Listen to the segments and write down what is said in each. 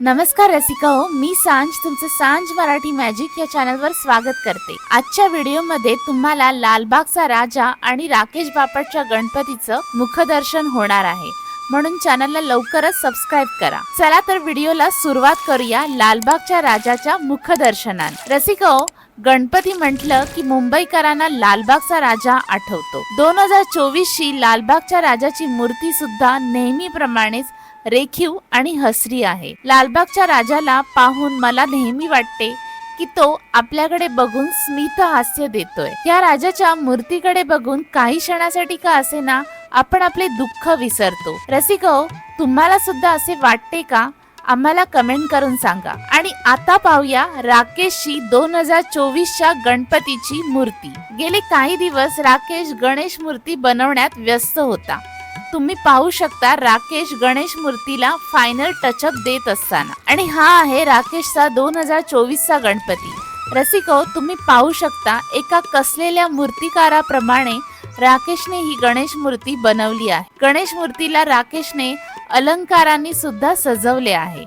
नमस्कार रसिका हो मी सांज तुमचं सांज मराठी मॅजिक या चॅनलवर स्वागत करते. आजच्या व्हिडिओमध्ये तुम्हाला लालबागचा राजा आणि राकेश बापटच्या गणपतीचं मुखदर्शन होणार आहे. म्हणून चॅनलला लवकरच सबस्क्राईब करा. चला तर व्हिडिओला सुरुवात करूया लालबागच्या राजाच्या मुखदर्शनात रसिका हो गणपती म्हटलं की मुंबईकरांना लालबागचा राजा आठवतो. दोन हजार चोवीस ची लालबागच्या राजाची मूर्ती सुद्धा नेहमीप्रमाणेच रेखीव आणि हसरी आहे. लालबागच्या राजाला पाहून मला नेहमी वाटते की तो आपल्याकडे बघून स्मित हास्य देतोय. या राजाच्या मूर्तीकडे बघून काही क्षणासाठी का असे ना आपण आपले दुःख विसरतो. रसिको हो, तुम्हाला सुद्धा असे वाटते का? आम्हाला कमेंट करून सांगा. आणि आता पाहूया राकेशची दोन हजार चोवीसच्या गणपतीची मूर्ती. गेले काही दिवस राकेश गणेश मूर्ती बनवण्यात व्यस्त होता. तुम्ही पाहू शकता राकेश गणेश मूर्तीला फायनल टचअप देत असताना. आणि हा आहे राकेशचा दोन हजार चोवीसचा गणपती. रसिको तुम्ही पाहू शकता एका कसलेल्या मूर्तिकाराप्रमाणे राकेशने ही गणेश मूर्ती बनवली आहे. गणेश मूर्तीला राकेशने अलंकारांनी सुद्धा सजवले आहे.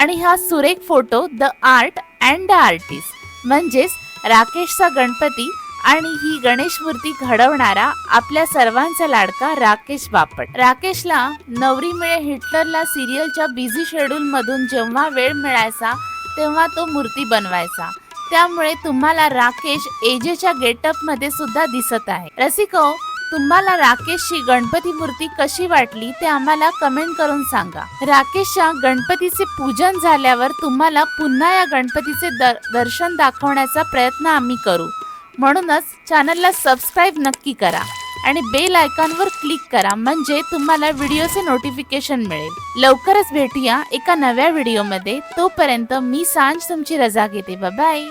आणि हा सुरेख photo the art and the artist म्हणजेच राकेशचा गणपती आणि ही गणेश मूर्ती घडवणारा आपल्या सर्वांचा लाडका राकेश बापट. राकेशला नवरी मिळे हिटलरला सिरियलच्या बिझी शेड्यूल मधून जेव्हा वेळ मिळायचा तेव्हा तो मूर्ती बनवायचा. त्यामुळे तुम्हाला राकेश एजेच्या गेटअपमध्ये सुद्धा दिसत आहे. रसिको तुम्हाला राकेशची गणपती मूर्ती कशी वाटली ते आम्हाला कमेंट करून सांगा. राकेशच्या गणपतीचे पूजन झाल्यावर तुम्हाला पुन्हा या गणपतीचे दर- दर्शन दाखवण्याचा प्रयत्न आम्ही करू. म्हणूनच चॅनलला सबस्क्राईब नक्की करा आणि बेल आयकॉनवर क्लिक करा म्हणजे तुम्हाला व्हिडिओचे नोटिफिकेशन मिळेल. लवकरच भेटूया एका नव्या व्हिडिओमध्ये तोपर्यंत मी सांज तुमची रजा घेते. बाय